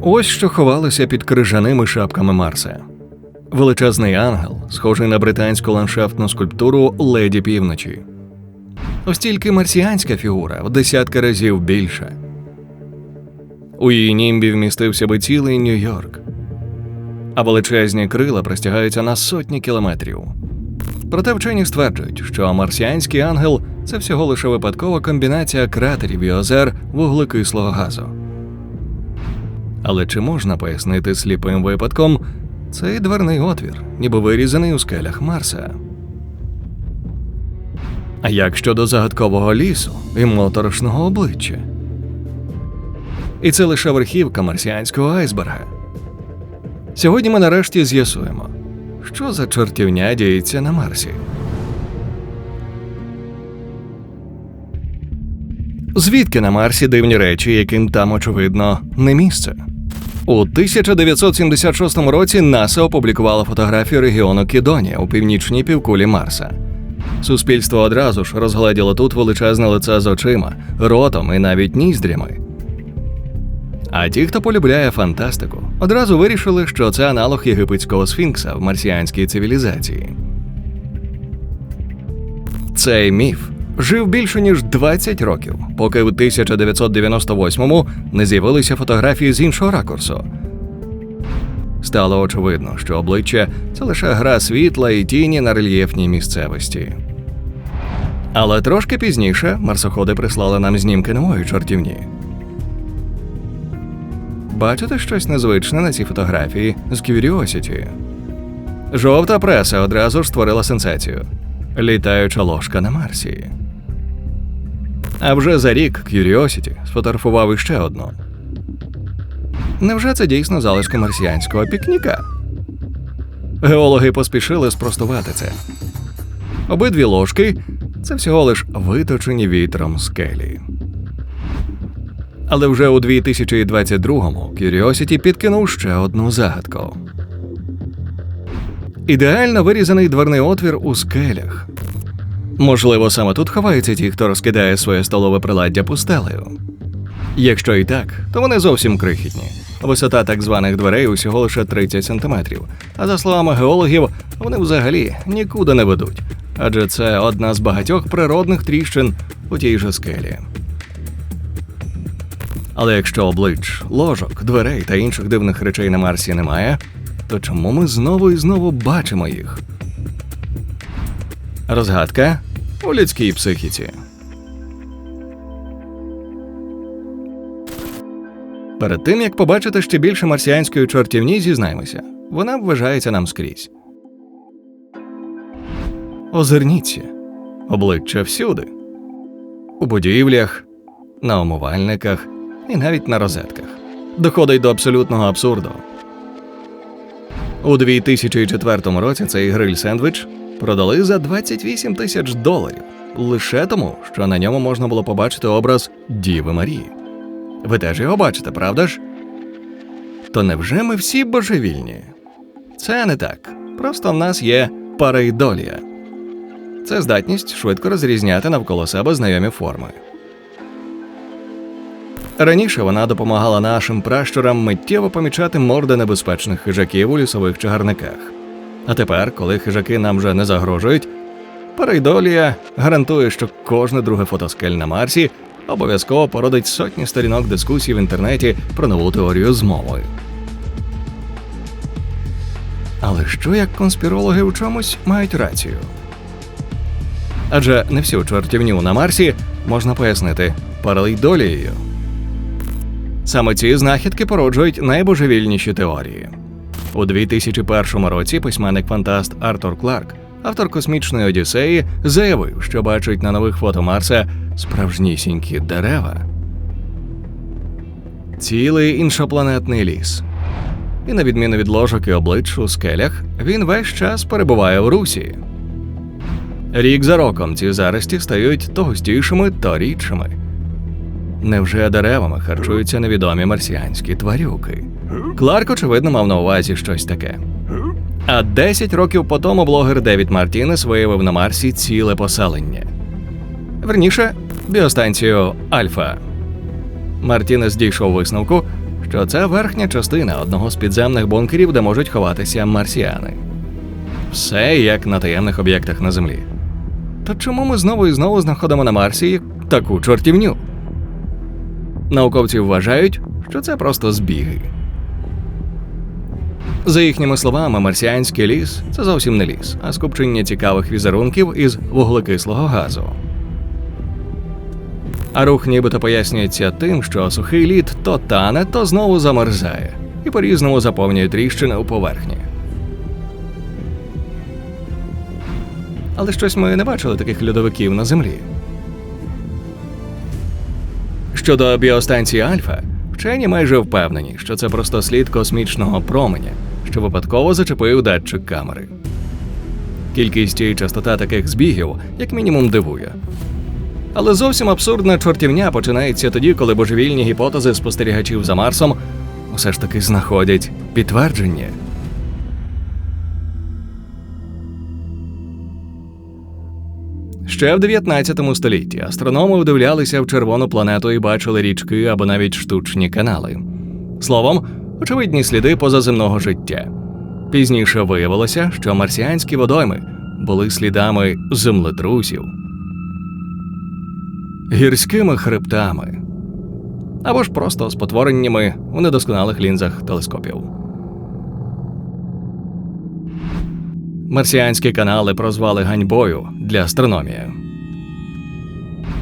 Ось що ховалося під крижаними шапками Марса. Величезний ангел, схожий на британську ландшафтну скульптуру Леді Півночі. Ось тільки марсіанська фігура в десятки разів більша. У її німбі вмістився би цілий Нью-Йорк, а величезні крила простягаються на сотні кілометрів. Проте вчені стверджують, що марсіанський ангел це всього лише випадкова комбінація кратерів і озер вуглекислого газу. Але чи можна пояснити сліпим випадком цей дверний отвір, ніби вирізаний у скелях Марса? А як щодо загадкового лісу і моторошного обличчя? І це лише верхівка марсіанського айсберга. Сьогодні ми нарешті з'ясуємо, що за чортівня діється на Марсі. Звідки на Марсі дивні речі, яким там, очевидно, не місце? У 1976 році НАСА опублікувала фотографію регіону Кідонія у північній півкулі Марса. Суспільство одразу ж розгледіло тут величезне лице з очима, ротом і навіть ніздрями. А ті, хто полюбляє фантастику, одразу вирішили, що це аналог єгипетського сфінкса в марсіанській цивілізації. Цей міф жив більше ніж 20 років, поки в 1998-му не з'явилися фотографії з іншого ракурсу. Стало очевидно, що обличчя це лише гра світла і тіні на рельєфній місцевості. Але трошки пізніше марсоходи прислали нам знімки нової чортівні. Бачите щось незвичне на цій фотографії з Curiosity? Жовта преса одразу ж створила сенсацію. Літаюча ложка на Марсі. А вже за рік Curiosity сфотографував іще одну. Невже це дійсно залишки марсіанського пікніка? Геологи поспішили спростувати це. Обидві ложки це всього лиш виточені вітром скелі. Але вже у 2022-му Curiosity підкинув ще одну загадку. Ідеально вирізаний дверний отвір у скелях. Можливо, саме тут ховаються ті, хто розкидає своє столове приладдя пустелею. Якщо і так, то вони зовсім крихітні. Висота так званих дверей усього лише 30 см. А за словами геологів, вони взагалі нікуди не ведуть, адже це одна з багатьох природних тріщин у тій же скелі. Але якщо облич, ложок, дверей та інших дивних речей на Марсі немає, то чому ми знову і знову бачимо їх? Розгадка у людській психіці. Перед тим як побачити ще більше марсіанської чортівні, зізнаємося, вона вважається нам скрізь. Озирніться, обличчя всюди, у будівлях, на умивальниках і навіть на розетках. Доходить до абсолютного абсурду. У 2004 році цей гриль сендвіч продали за 28 тисяч доларів лише тому, що на ньому можна було побачити образ Діви Марії. Ви теж його бачите, правда ж? То невже ми всі божевільні? Це не так. Просто в нас є парейдолія. Це здатність швидко розрізняти навколо себе знайомі форми. Раніше вона допомагала нашим пращурам миттєво помічати морди небезпечних хижаків у лісових чагарниках. А тепер, коли хижаки нам вже не загрожують, парейдолія гарантує, що кожне друге фото скель на Марсі обов'язково породить сотні сторінок дискусій в інтернеті про нову теорію змови. Але що як конспірологи у чомусь мають рацію? Адже не всю чортівню на Марсі можна пояснити паралейдолією. Саме ці знахідки породжують найбожевільніші теорії. У 2001 році письменник-фантаст Артур Кларк, автор космічної Одіссеї, заявив, що бачить на нових фото Марса справжнісінькі дерева. Цілий іншопланетний ліс. І на відміну від ложок і облич у скелях, він весь час перебуває в русі. Рік за роком ці зарості стають то густішими, то рідшими. Невже деревами харчуються невідомі марсіанські тварюки? Кларк, очевидно, мав на увазі щось таке. А 10 років по тому блогер Девід Мартінес виявив на Марсі ціле поселення. Верніше, біостанцію Альфа. Мартінес дійшов висновку, що це верхня частина одного з підземних бункерів, де можуть ховатися марсіани. Все як на таємних об'єктах на землі. То чому ми знову і знову знаходимо на Марсі таку чортівню? Науковці вважають, що це просто збіги. За їхніми словами, марсіанський ліс це зовсім не ліс, а скупчення цікавих візерунків із вуглекислого газу. А рух нібито пояснюється тим, що сухий лід то тане, то знову замерзає і по-різному заповнює тріщини у поверхні. Але щось ми не бачили таких льодовиків на землі. Щодо біостанції Альфа, вчені майже впевнені, що це просто слід космічного променя, що випадково зачепив датчик камери. Кількість і частота таких збігів, як мінімум, дивує. Але зовсім абсурдна чортівня починається тоді, коли божевільні гіпотези спостерігачів за Марсом все ж таки знаходять підтвердження. Ще в 19 столітті астрономи вдивлялися в червону планету і бачили річки або навіть штучні канали. Словом, очевидні сліди позаземного життя. Пізніше виявилося, що марсіанські водойми були слідами землетрусів, гірськими хребтами або ж просто спотвореннями у недосконалих лінзах телескопів. Марсіанські канали прозвали ганьбою для астрономії.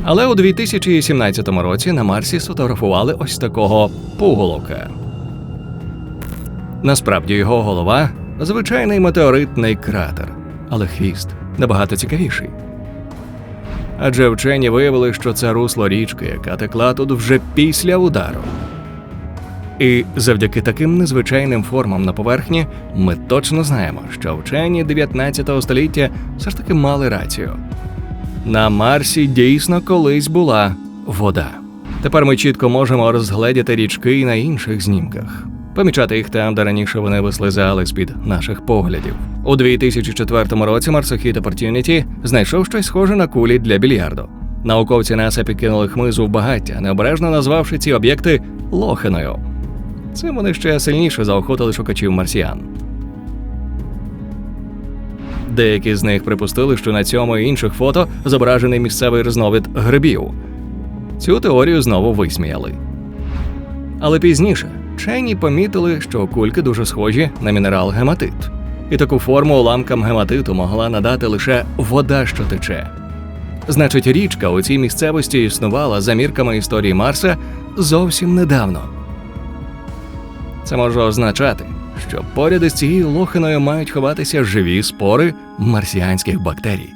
Але у 2017 році на Марсі сфотографували ось такого пуголока. Насправді його голова звичайний метеоритний кратер, але хвіст набагато цікавіший. Адже вчені виявили, що це русло річки, яка текла тут вже після удару. І завдяки таким незвичайним формам на поверхні ми точно знаємо, що вчені 19 століття все ж таки мали рацію. На Марсі дійсно колись була вода. Тепер ми чітко можемо розгледіти річки і на інших знімках, помічати їх там, де раніше вони вислизали з-під наших поглядів. У 2004 році марсохід Opportunity знайшов щось схоже на кулі для більярду. Науковці НАСА підкинули хмизу в багаття, необережно назвавши ці об'єкти лохиною. Цим вони ще сильніше заохотили шукачів марсіан. Деякі з них припустили, що на цьому і інших фото зображений місцевий різновид грибів. Цю теорію знову висміяли. Але пізніше вчені помітили, що кульки дуже схожі на мінерал гематит. І таку форму уламкам гематиту могла надати лише вода, що тече. Значить, річка у цій місцевості існувала за мірками історії Марса зовсім недавно. Це може означати, що поряд із цією лохиною мають ховатися живі спори марсіанських бактерій.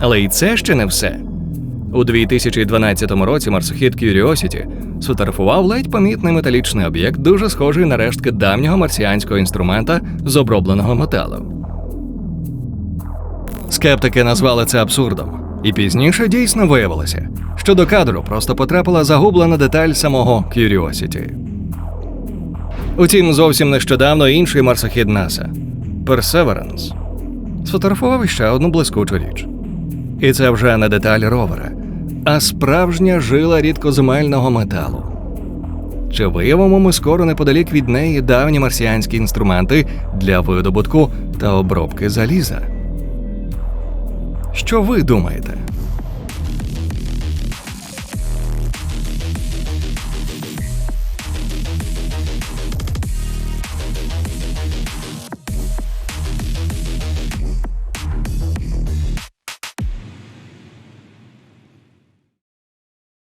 Але і це ще не все. У 2012 році марсохід Curiosity сфотографував ледь помітний металічний об'єкт, дуже схожий на рештки давнього марсіанського інструмента з обробленого металу. Скептики назвали це абсурдом, і пізніше дійсно виявилося, що до кадру просто потрапила загублена деталь самого Curiosity. Утім, зовсім нещодавно інший марсохід НАСА Perseverance сфотографував ще одну блискучу річ. І це вже не деталь ровера, а справжня жила рідкоземельного металу. Чи виявимо ми скоро неподалік від неї давні марсіанські інструменти для видобутку та обробки заліза? Що ви думаєте?